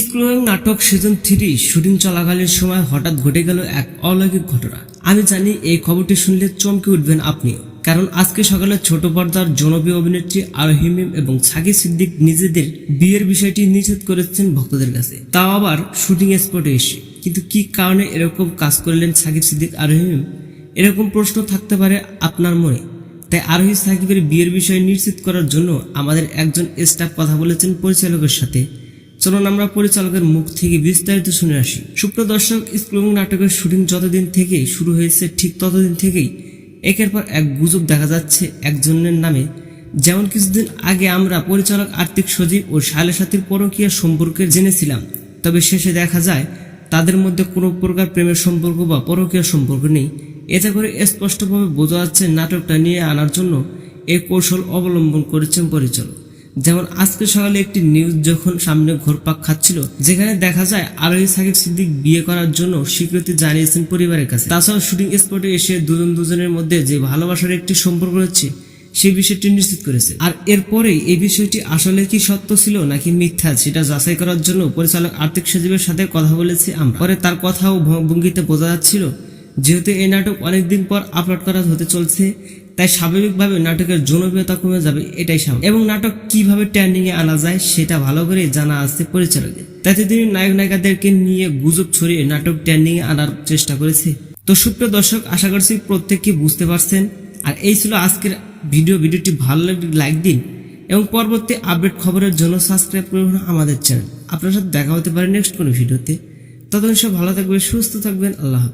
School এবং নাটক season three shooting চলাকালীন সময় হঠাৎ ঘটে গেল এক অলৌকিক ঘটনা। আমি জানি এই খবরটি শুনলে চমকে উঠবেন আপনিও কারণ আজকে সকালে ছোট পর্দার জনপ্রিয় অভিনেত্রী আরহিমিম এবং সাকি সিদ্দিক নিজেদের বিয়ের বিষয়টি নিষেধ করেছেন ভক্তদের কাছে। তাও আবার শুটিং স্পটে এসে। কিন্তু কি কারণে এরকম কাজ করলেন সাকিব সিদ্দিক আরহিমিম এরকম প্রশ্ন থাকতে পারে আপনার মনে। তাই আরোহী সাকিবের বিয়ের বিষয় নিশ্চিত করার জন্য আমাদের একজন স্টাফ কথা বলেছেন পরিচালকের সাথে। চলুন আমরা পরিচালকের মুখ থেকে বিস্তারিত শুনে আসি। সুপ্রিয় দর্শক, স্কুল এবং নাটকের শুটিং যতদিন থেকে শুরু হয়েছে, ঠিক ততদিন থেকেই একের পর এক গুজব দেখা যাচ্ছে একজনের নামে। যেমন কিছুদিন আগে আমরা পরিচালক আর্থিক সজীব ও শালের সাথীর পরকীয়া সম্পর্কে জেনেছিলাম। তবে শেষে দেখা যায়, তাদের মধ্যে কোনো প্রকার প্রেমের সম্পর্ক বা পরকীয় সম্পর্ক নেই। এতে করে স্পষ্টভাবে বোঝা যাচ্ছে নাটকটা নিয়ে আনার জন্য এই কৌশল অবলম্বন করেছেন পরিচালক। যেমন আজকে সকালে একটি নিউজ যখন সামনে ঘোরপাক খাচ্ছিল, যেখানে দেখা যায় আরোহী সাকিব সিদ্দিক বিয়ে করার জন্য স্বীকৃতি জানিয়েছেন পরিবারের কাছে। তাছাড়াও শুটিং স্পটে এসে দুজন দুজনের মধ্যে যে ভালোবাসার একটি সম্পর্ক রয়েছে সেই বিষয়টি নিশ্চিত করেছে। আর এরপরেই এই বিষয়টি আসলে কি সত্য ছিল নাকি মিথ্যা, সেটা যাচাই করার জন্য পরিচালক আর্থিক সচিবের সাথে কথা বলেছি আমরা। পরে তার কথাও ভঙ্গিতে বোঝা যাচ্ছিল যেহেতু এই নাটক অনেকদিন পর আপলোড করা হতে চলছে, তাই স্বাভাবিকভাবে নাটকের জনপ্রিয়তা কমে যাবে, এটাই স্বাভাবিক। এবং নাটক কীভাবে ট্রেন্ডিং এ আনা যায়, সেটা ভালো করে জানা আছে পরিচালকের তাতে তিনি নায়ক নায়িকাদেরকে নিয়ে গুজব ছড়িয়ে নাটক ট্রেন্ডিং এ আনার চেষ্টা করেছে। তো সুপ্রিয় দর্শক, আশা করছি প্রত্যেককে বুঝতে পারছেন। আর এই ছিল আজকের ভিডিও ভিডিওটি ভালো লাগলে লাইক দিন। এবং পরবর্তী আপডেট খবরের জন্য সাবস্ক্রাইব করুন আমাদের চ্যানেল আপনার সাথে দেখা হতে পারে নেক্সট কোনো ভিডিওতে ততদিন সব ভালো থাকবেন, সুস্থ থাকবেন, আল্লাহ।